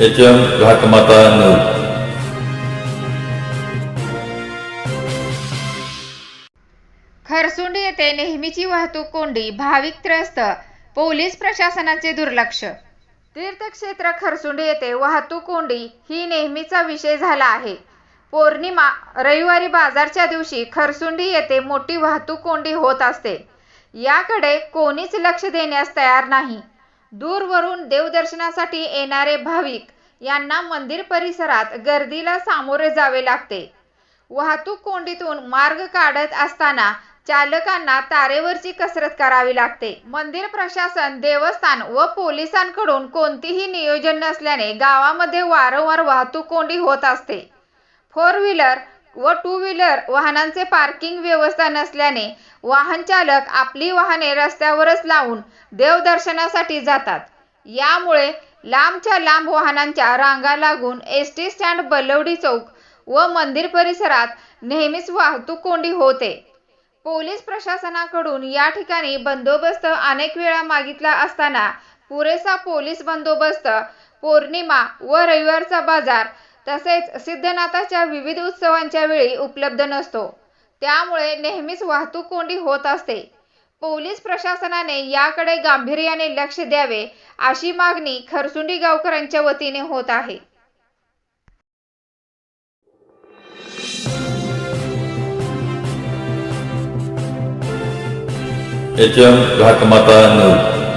H M Ghatmata news Kharsundi येथे नेहमीची वाहतूक कोंडी भाविक त्रस्त पोलीस प्रशासनाचे दुर्लक्ष. तीर्थक्षेत्र खरसुंडी येथे वाहतूक कोंडी ही नेहमीचा विषय झाला आहे. पौर्णिमा रविवारी बाजारच्या दिवशी खरसुंडी येथे मोठी वाहतूक कोंडी होत असते. याकडे कोणीच लक्ष देण्यास तयार नाही. दूरवरून देवदर्शनासाठी येणारे भाविक यांना मंदिर परिसरात गर्दीला सामोरे जावे लागते. वाहतूक कोंडीतून मार्ग काढत असताना चालकांना तारेवरची कसरत करावी लागते. मंदिर प्रशासन देवस्थान व पोलिसांकडून कोणतीही नियोजन नसल्याने गावामध्ये वारंवार वाहतूक कोंडी होत असते. फोर व्हीलर व टू व्हीलर वाहनांचे पार्किंग व्यवस्था नसल्याने वाहन चालक आपली वाहने रस्त्यावरच लावून देवदर्शनासाठी जातात. यामुळे लांबच्या लांब वाहनांच्या रांगा लागून एस टी स्टँड बलवडी चौक व मंदिर परिसरात नेहमीच वाहतूक कोंडी होते. पोलीस प्रशासनाकडून या ठिकाणी बंदोबस्त अनेक वेळा मागितला असताना पुरेसा पोलीस बंदोबस्त पौर्णिमा व रविवारचा बाजार तसेच सिद्धनाथाच्या विविध उत्सवांच्या वेळी उपलब्ध नसतो. त्यामुळे नेहमीच वाहतूक कोंडी होत असते. पोलीस प्रशासनाने याकडे गांभीर्याने लक्ष द्यावे अशी मागणी खरसुंडी गावकऱ्यांच्या वतीने होत आहे. H M Ghatmata news